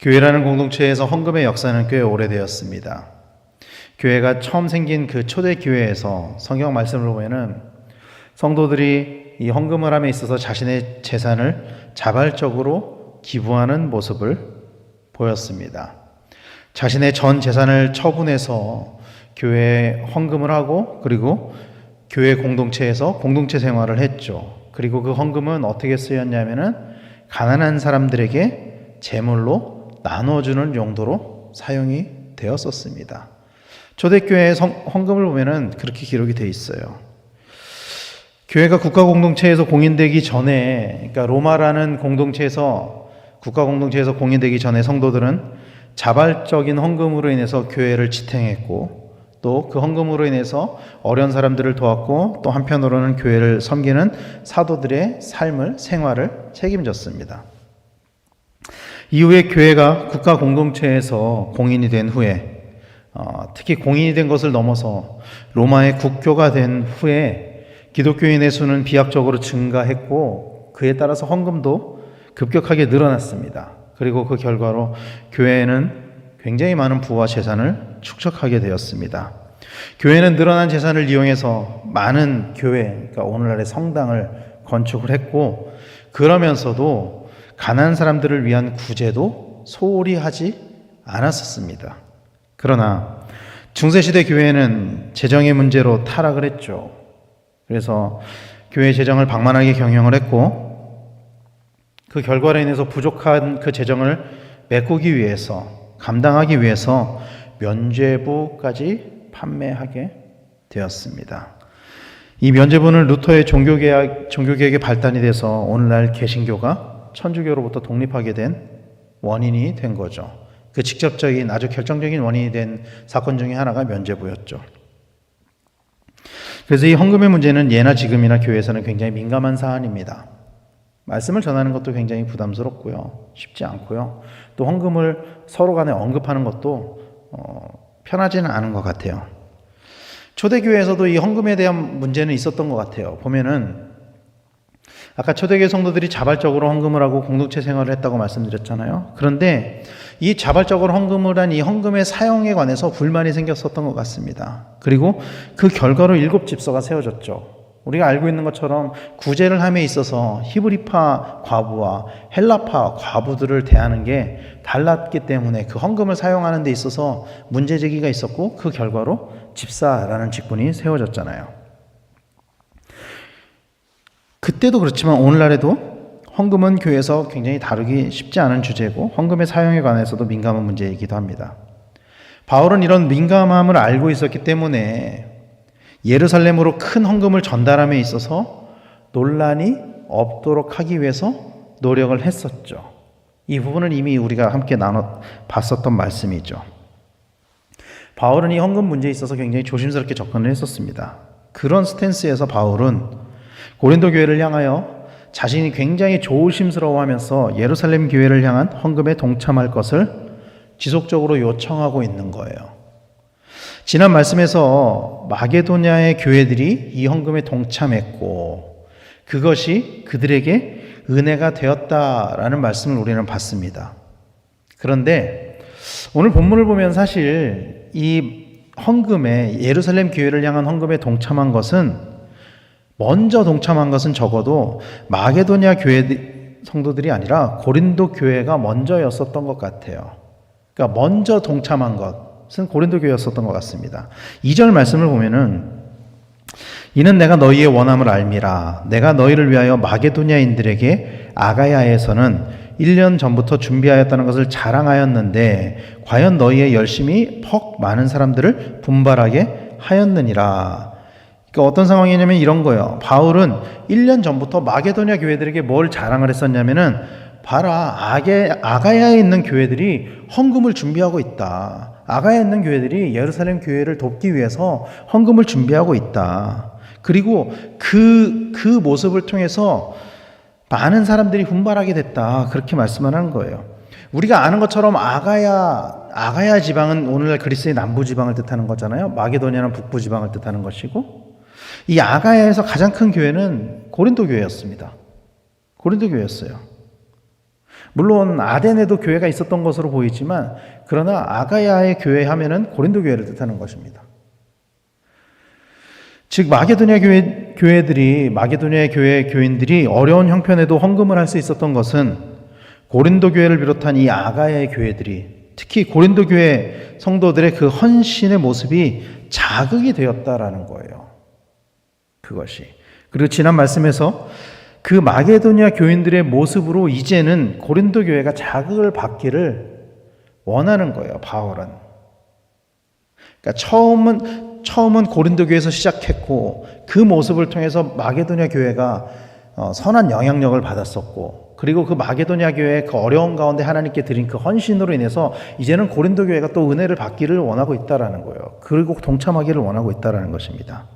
교회라는 공동체에서 헌금의 역사는 꽤 오래되었습니다. 교회가 처음 생긴 그 초대 교회에서 성경 말씀을 보면은 성도들이 이 헌금을 함에 있어서 자신의 재산을 자발적으로 기부하는 모습을 보였습니다. 자신의 전 재산을 처분해서 교회에 헌금을 하고 그리고 교회 공동체에서 공동체 생활을 했죠. 그리고 그 헌금은 어떻게 쓰였냐면은 가난한 사람들에게 제물로 나눠주는 용도로 사용이 되었었습니다. 초대교회의 성- 헌금을 보면은 그렇게 기록이 돼 있어요. 교회가 국가 공동체에서 공인되기 전에, 그러니까 로마라는 공동체에서 국가 공동체에서 공인되기 전에 성도들은 자발적인 헌금으로 인해서 교회를 지탱했고, 또 그 헌금으로 인해서 어려운 사람들을 도왔고, 또 한편으로는 교회를 섬기는 사도들의 삶을 생활을 책임졌습니다. 이후에 교회가 국가 공동체에서 공인이 된 후에 어, 특히 공인이 된 것을 넘어서 로마의 국교가 된 후에 기독교인의 수는 비약적으로 증가했고 그에 따라서 헌금도 급격하게 늘어났습니다. 그리고 그 결과로 교회는 굉장히 많은 부와 재산을 축적하게 되었습니다. 교회는 늘어난 재산을 이용해서 많은 교회, 그러니까 오늘날의 성당을 건축을 했고 그러면서도 가난한 사람들을 위한 구제도 소홀히 하지 않았었습니다. 그러나 중세시대 교회는 재정의 문제로 타락을 했죠. 그래서 교회 재정을 방만하게 경영을 했고 그 결과로 인해서 부족한 그 재정을 메꾸기 위해서 감당하기 위해서 면죄부까지 판매하게 되었습니다. 이 면죄부는 루터의 종교개혁, 종교개혁의 발단이 돼서 오늘날 개신교가 천주교로부터 독립하게 된 원인이 된 거죠. 그 직접적인 아주 결정적인 원인이 된 사건 중에 하나가 면죄부였죠. 그래서 이 헌금의 문제는 예나 지금이나 교회에서는 굉장히 민감한 사안입니다. 말씀을 전하는 것도 굉장히 부담스럽고요. 쉽지 않고요. 또 헌금을 서로 간에 언급하는 것도 어, 편하지는 않은 것 같아요. 초대교회에서도 이 헌금에 대한 문제는 있었던 것 같아요. 보면은 아까 초대교회 성도들이 자발적으로 헌금을 하고 공동체 생활을 했다고 말씀드렸잖아요. 그런데 이 자발적으로 헌금을 한 이 헌금의 사용에 관해서 불만이 생겼었던 것 같습니다. 그리고 그 결과로 일곱 집서가 세워졌죠. 우리가 알고 있는 것처럼 구제를 함에 있어서 히브리파 과부와 헬라파 과부들을 대하는 게 달랐기 때문에 그 헌금을 사용하는 데 있어서 문제 제기가 있었고 그 결과로 집사라는 직분이 세워졌잖아요. 그때도 그렇지만 오늘날에도 헌금은 교회에서 굉장히 다루기 쉽지 않은 주제고 헌금의 사용에 관해서도 민감한 문제이기도 합니다. 바울은 이런 민감함을 알고 있었기 때문에 예루살렘으로 큰 헌금을 전달함에 있어서 논란이 없도록 하기 위해서 노력을 했었죠. 이 부분은 이미 우리가 함께 나눠 봤었던 말씀이죠. 바울은 이 헌금 문제에 있어서 굉장히 조심스럽게 접근을 했었습니다. 그런 스탠스에서 바울은 고린도 교회를 향하여 자신이 굉장히 조심스러워하면서 예루살렘 교회를 향한 헌금에 동참할 것을 지속적으로 요청하고 있는 거예요. 지난 말씀에서 마게도냐의 교회들이 이 헌금에 동참했고 그것이 그들에게 은혜가 되었다라는 말씀을 우리는 봤습니다. 그런데 오늘 본문을 보면 사실 이 헌금에 예루살렘 교회를 향한 헌금에 동참한 것은 먼저 동참한 것은 적어도 마게도냐 교회 성도들이 아니라 고린도 교회가 먼저였었던 것 같아요. 그러니까 먼저 동참한 것은 고린도 교회였었던 것 같습니다. 2절 말씀을 보면은 이는 내가 너희의 원함을 알미라 내가 너희를 위하여 마게도냐인들에게 아가야에서는 1년 전부터 준비하였다는 것을 자랑하였는데 과연 너희의 열심이 퍽 많은 사람들을 분발하게 하였느니라. 그러니까 어떤 상황이냐면 이런 거예요. 바울은 1년 전부터 마게도냐 교회들에게 뭘 자랑을 했었냐면은 봐라 아게, 아가야에 있는 교회들이 헌금을 준비하고 있다. 아가야에 있는 교회들이 예루살렘 교회를 돕기 위해서 헌금을 준비하고 있다. 그리고 그, 그 모습을 통해서 많은 사람들이 분발하게 됐다. 그렇게 말씀을 하는 거예요. 우리가 아는 것처럼 아가야, 아가야 지방은 오늘날 그리스의 남부 지방을 뜻하는 거잖아요. 마게도냐는 북부 지방을 뜻하는 것이고, 이 아가야에서 가장 큰 교회는 고린도 교회였습니다. 고린도 교회였어요. 물론 아덴에도 교회가 있었던 것으로 보이지만 그러나 아가야의 교회 하면은 고린도 교회를 뜻하는 것입니다. 즉 마게도냐 교회 교회들이 마게도냐 교회 교인들이 어려운 형편에도 헌금을 할 수 있었던 것은 고린도 교회를 비롯한 이 아가야의 교회들이 특히 고린도 교회 성도들의 그 헌신의 모습이 자극이 되었다라는 거예요. 그것이. 그리고 지난 말씀에서 그 마게도냐 교인들의 모습으로 이제는 고린도 교회가 자극을 받기를 원하는 거예요. 바울은. 그러니까 처음은 처음은 고린도 교회에서 시작했고 그 모습을 통해서 마게도냐 교회가 어, 선한 영향력을 받았었고 그리고 그 마게도냐 교회의 그 어려운 가운데 하나님께 드린 그 헌신으로 인해서 이제는 고린도 교회가 또 은혜를 받기를 원하고 있다라는 거예요. 그리고 동참하기를 원하고 있다라는 것입니다.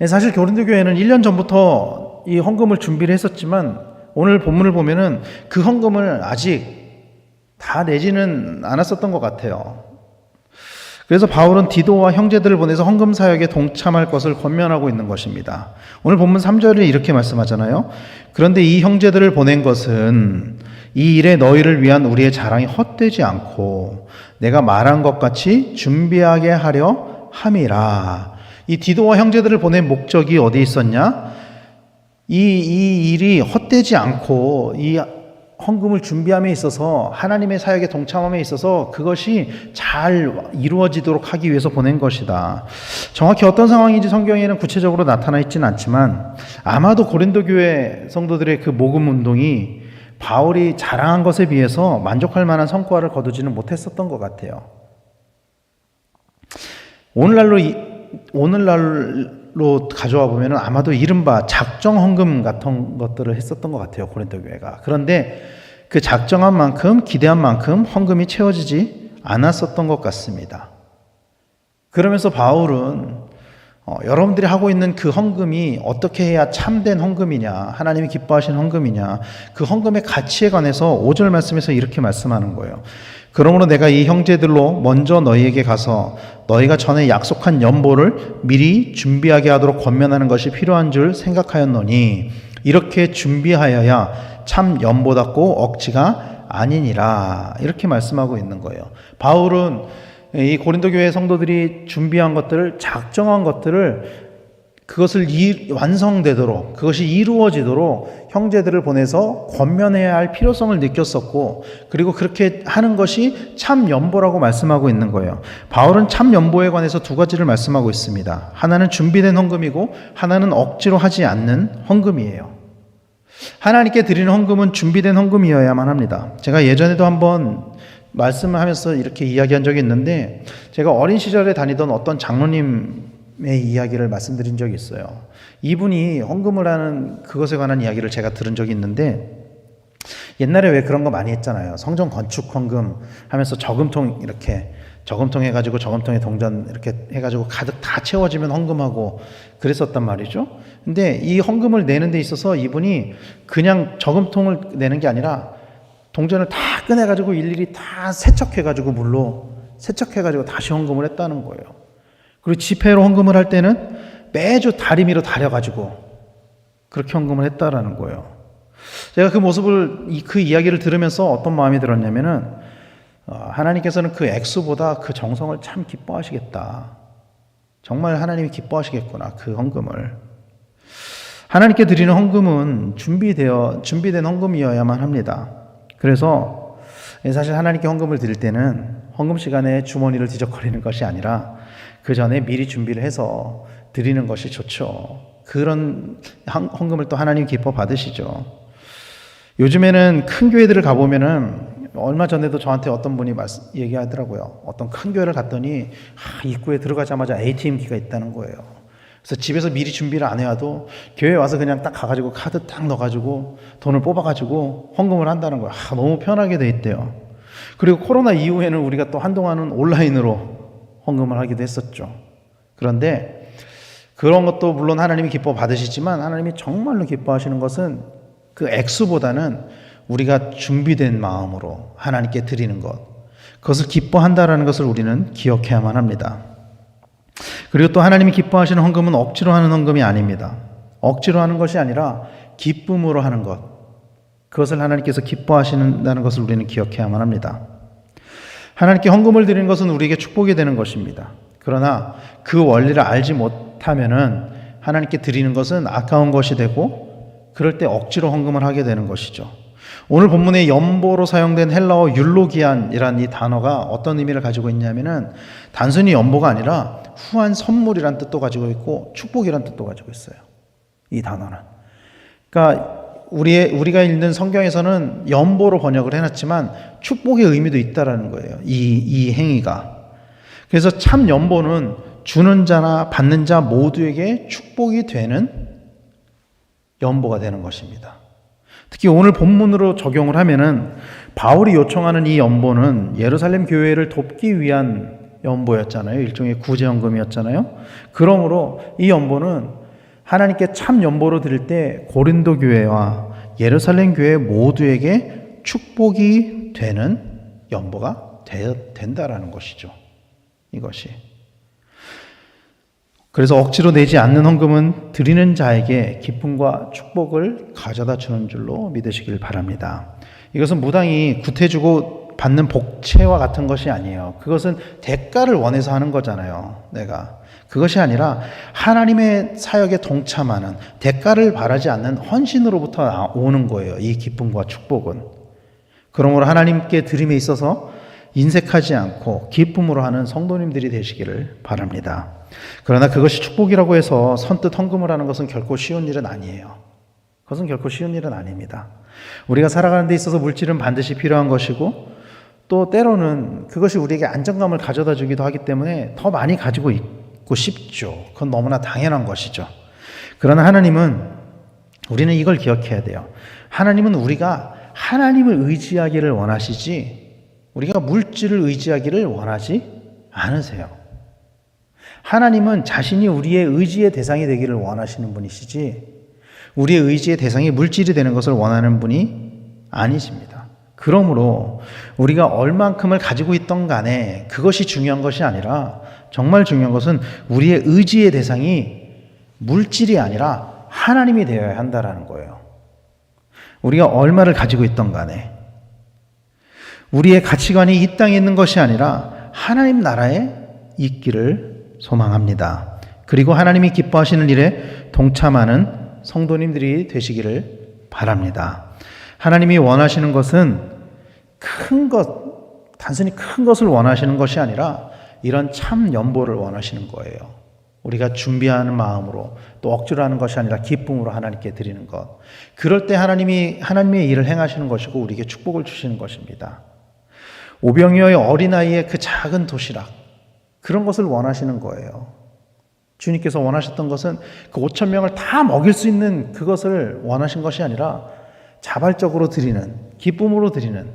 예, 사실 고린도 교회는 1년 전부터 이 헌금을 준비를 했었지만 오늘 본문을 보면은 그 헌금을 아직 다 내지는 않았었던 것 같아요. 그래서 바울은 디도와 형제들을 보내서 헌금 사역에 동참할 것을 권면하고 있는 것입니다. 오늘 본문 3절에 이렇게 말씀하잖아요. 그런데 이 형제들을 보낸 것은 이 일에 너희를 위한 우리의 자랑이 헛되지 않고 내가 말한 것 같이 준비하게 하려 함이라. 이 디도와 형제들을 보낸 목적이 어디 있었냐? 이, 이 일이 헛되지 않고 이 헌금을 준비함에 있어서 하나님의 사역에 동참함에 있어서 그것이 잘 이루어지도록 하기 위해서 보낸 것이다. 정확히 어떤 상황인지 성경에는 구체적으로 나타나 있지는 않지만 아마도 고린도 교회 성도들의 그 모금 운동이 바울이 자랑한 것에 비해서 만족할 만한 성과를 거두지는 못했었던 것 같아요. 오늘날로 이, 오늘날로 가져와 보면 아마도 이른바 작정 헌금 같은 것들을 했었던 것 같아요 고린도 교회가. 그런데 그 작정한 만큼 기대한 만큼 헌금이 채워지지 않았었던 것 같습니다. 그러면서 바울은 어, 여러분들이 하고 있는 그 헌금이 어떻게 해야 참된 헌금이냐, 하나님이 기뻐하시는 헌금이냐, 그 헌금의 가치에 관해서 5절 말씀에서 이렇게 말씀하는 거예요. 그러므로 내가 이 형제들로 먼저 너희에게 가서 너희가 전에 약속한 연보를 미리 준비하게 하도록 권면하는 것이 필요한 줄 생각하였노니 이렇게 준비하여야 참 연보답고 억지가 아니니라 이렇게 말씀하고 있는 거예요. 바울은 이 고린도 교회 성도들이 준비한 것들을 작정한 것들을 그것을 이, 완성되도록 그것이 이루어지도록 형제들을 보내서 권면해야 할 필요성을 느꼈었고 그리고 그렇게 하는 것이 참 연보라고 말씀하고 있는 거예요. 바울은 참 연보에 관해서 두 가지를 말씀하고 있습니다. 하나는 준비된 헌금이고 하나는 억지로 하지 않는 헌금이에요. 하나님께 드리는 헌금은 준비된 헌금이어야만 합니다. 제가 예전에도 한번 말씀을 하면서 이렇게 이야기한 적이 있는데 제가 어린 시절에 다니던 어떤 장로님의 이야기를 말씀드린 적이 있어요. 이분이 헌금을 하는 그것에 관한 이야기를 제가 들은 적이 있는데 옛날에 왜 그런 거 많이 했잖아요. 성전 건축 헌금 하면서 저금통 이렇게 저금통 해가지고 저금통에 동전 이렇게 해가지고 가득 다 채워지면 헌금하고 그랬었단 말이죠. 근데 이 헌금을 내는 데 있어서 이분이 그냥 저금통을 내는 게 아니라 동전을 다 꺼내가지고 일일이 다 세척해가지고 물로 세척해가지고 다시 헌금을 했다는 거예요. 그리고 지폐로 헌금을 할 때는 매주 다리미로 다려가지고 그렇게 헌금을 했다라는 거예요. 제가 그 모습을 그 이야기를 들으면서 어떤 마음이 들었냐면은 어, 하나님께서는 그 액수보다 그 정성을 참 기뻐하시겠다. 정말 하나님이 기뻐하시겠구나 그 헌금을. 하나님께 드리는 헌금은 준비되어 준비된 헌금이어야만 합니다. 그래서 사실 하나님께 헌금을 드릴 때는 헌금 시간에 주머니를 뒤적거리는 것이 아니라 그 전에 미리 준비를 해서 드리는 것이 좋죠. 그런 헌금을 또 하나님 기뻐 받으시죠. 요즘에는 큰 교회들을 가보면은 얼마 전에도 저한테 어떤 분이 말씀, 얘기하더라고요. 어떤 큰 교회를 갔더니 아, 입구에 들어가자마자 ATM기가 있다는 거예요. 그래서 집에서 미리 준비를 안 해와도 교회 와서 그냥 딱 가가지고 카드 딱 넣어가지고 돈을 뽑아가지고 헌금을 한다는 거예요. 아, 너무 편하게 돼 있대요. 그리고 코로나 이후에는 우리가 또 한동안은 온라인으로 헌금을 하기도 했었죠. 그런데 그런 것도 물론 하나님이 기뻐 받으시지만 하나님이 정말로 기뻐하시는 것은 그 액수보다는 우리가 준비된 마음으로 하나님께 드리는 것, 그것을 기뻐한다라는 것을 우리는 기억해야만 합니다. 그리고 또 하나님이 기뻐하시는 헌금은 억지로 하는 헌금이 아닙니다. 억지로 하는 것이 아니라 기쁨으로 하는 것. 그것을 하나님께서 기뻐하시는다는 것을 우리는 기억해야만 합니다. 하나님께 헌금을 드리는 것은 우리에게 축복이 되는 것입니다. 그러나 그 원리를 알지 못하면은 하나님께 드리는 것은 아까운 것이 되고 그럴 때 억지로 헌금을 하게 되는 것이죠. 오늘 본문의 연보로 사용된 헬라어 율로기안이라는 이 단어가 어떤 의미를 가지고 있냐면은 단순히 연보가 아니라 후한 선물이란 뜻도 가지고 있고 축복이란 뜻도 가지고 있어요. 이 단어는. 그러니까 우리의 우리가 읽는 성경에서는 연보로 번역을 해놨지만 축복의 의미도 있다라는 거예요. 이 이 행위가. 그래서 참 연보는 주는 자나 받는 자 모두에게 축복이 되는 연보가 되는 것입니다. 특히 오늘 본문으로 적용을 하면은 바울이 요청하는 이 연보는 예루살렘 교회를 돕기 위한 연보였잖아요. 일종의 구제연금이었잖아요. 그러므로 이 연보는 하나님께 참 연보로 드릴 때 고린도 교회와 예루살렘 교회 모두에게 축복이 되는 연보가 되, 된다라는 것이죠. 이것이. 그래서 억지로 내지 않는 헌금은 드리는 자에게 기쁨과 축복을 가져다 주는 줄로 믿으시길 바랍니다. 이것은 무당이 구태주고 받는 복채와 같은 것이 아니에요. 그것은 대가를 원해서 하는 거잖아요. 내가. 그것이 아니라 하나님의 사역에 동참하는 대가를 바라지 않는 헌신으로부터 오는 거예요. 이 기쁨과 축복은. 그러므로 하나님께 드림에 있어서 인색하지 않고 기쁨으로 하는 성도님들이 되시기를 바랍니다. 그러나 그것이 축복이라고 해서 선뜻 헌금을 하는 것은 결코 쉬운 일은 아니에요. 그것은 결코 쉬운 일은 아닙니다. 우리가 살아가는 데 있어서 물질은 반드시 필요한 것이고 또 때로는 그것이 우리에게 안정감을 가져다 주기도 하기 때문에 더 많이 가지고 있고 싶죠. 그건 너무나 당연한 것이죠. 그러나 하나님은 우리는 이걸 기억해야 돼요. 하나님은 우리가 하나님을 의지하기를 원하시지 우리가 물질을 의지하기를 원하지 않으세요. 하나님은 자신이 우리의 의지의 대상이 되기를 원하시는 분이시지 우리의 의지의 대상이 물질이 되는 것을 원하는 분이 아니십니다. 그러므로 우리가 얼만큼을 가지고 있던 간에 그것이 중요한 것이 아니라 정말 중요한 것은 우리의 의지의 대상이 물질이 아니라 하나님이 되어야 한다라는 거예요. 우리가 얼마를 가지고 있던 간에 우리의 가치관이 이 땅에 있는 것이 아니라 하나님 나라에 있기를 소망합니다. 그리고 하나님이 기뻐하시는 일에 동참하는 성도님들이 되시기를 바랍니다. 하나님이 원하시는 것은 큰 것, 단순히 큰 것을 원하시는 것이 아니라 이런 참 연보를 원하시는 거예요. 우리가 준비하는 마음으로 또 억지로 하는 것이 아니라 기쁨으로 하나님께 드리는 것. 그럴 때 하나님이 하나님의 일을 행하시는 것이고 우리에게 축복을 주시는 것입니다. 오병이어의 어린아이의 그 작은 도시락 그런 것을 원하시는 거예요. 주님께서 원하셨던 것은 그 5천 명을 다 먹일 수 있는 그것을 원하신 것이 아니라 자발적으로 드리는 기쁨으로 드리는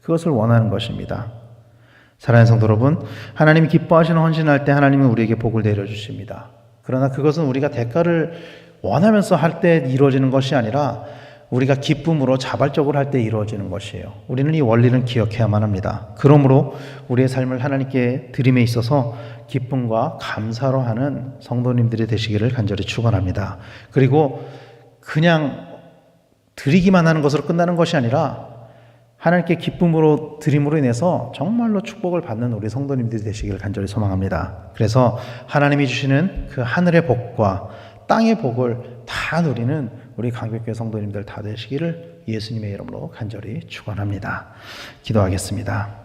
그것을 원하는 것입니다. 사랑하는 성도 여러분, 하나님이 기뻐하시는 헌신할 때 하나님은 우리에게 복을 내려 주십니다. 그러나 그것은 우리가 대가를 원하면서 할 때 이루어지는 것이 아니라 우리가 기쁨으로 자발적으로 할 때 이루어지는 것이에요. 우리는 이 원리는 기억해야만 합니다. 그러므로 우리의 삶을 하나님께 드림에 있어서 기쁨과 감사로 하는 성도님들이 되시기를 간절히 축원합니다. 그리고 그냥 드리기만 하는 것으로 끝나는 것이 아니라 하나님께 기쁨으로 드림으로 인해서 정말로 축복을 받는 우리 성도님들이 되시기를 간절히 소망합니다. 그래서 하나님이 주시는 그 하늘의 복과 땅의 복을 다 누리는 우리 강백교회 성도님들 다 되시기를 예수님의 이름으로 간절히 축원합니다. 기도하겠습니다.